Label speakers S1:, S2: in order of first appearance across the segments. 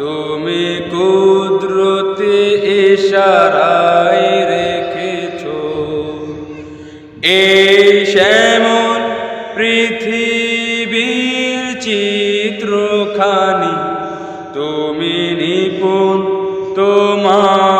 S1: তুমি কুদরতে ইশারাই রেখেছ। এই শ্যামন পৃথিবীর চিত্রখানি তুমি নিপুণ তোমার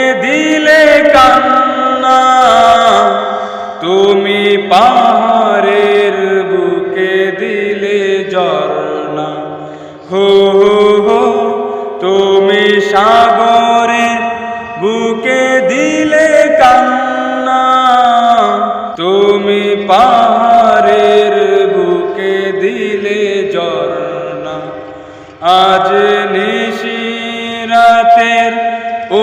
S1: তুমি সাগরে বুকে দিলে কান্না, তুমি পাহাড়ের বুকে দিলে ঝর্ণা। আজ নিশিরাতের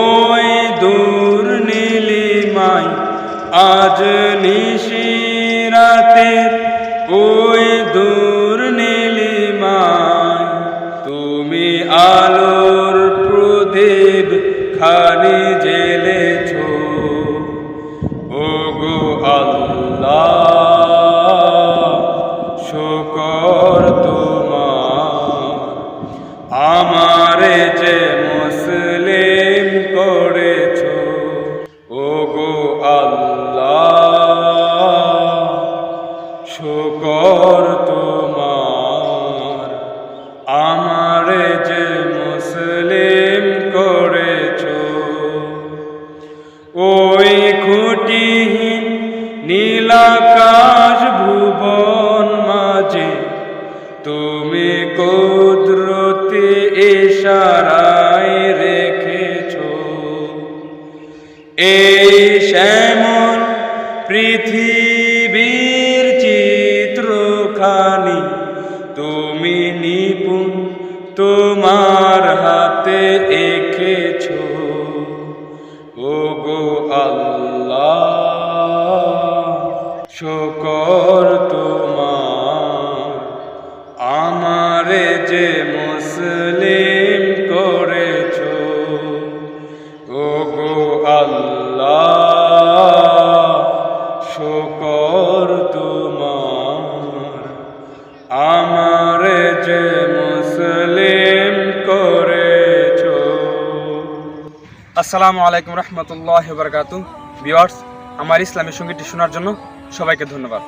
S1: ওই দূর নীলিমাই আজ নিশিরাতের ওই দূর ওই খুঁটিহীন নীলাকাশ ভুবন মাঝে তুমি কুদরতে ইশারায় রেখেছ। এই শ্যামন পৃথিবীর চিত্রখানি, তুমি নিপুণ তোমার হাতে আমারে যে মুসলিম করেছ। আসসালামু আলাইকুম রহমতুল্লাহ বরকাত বিওয়ার্স আমার ইসলামী সঙ্গীতটি শোনার জন্য সবাইকে ধন্যবাদ।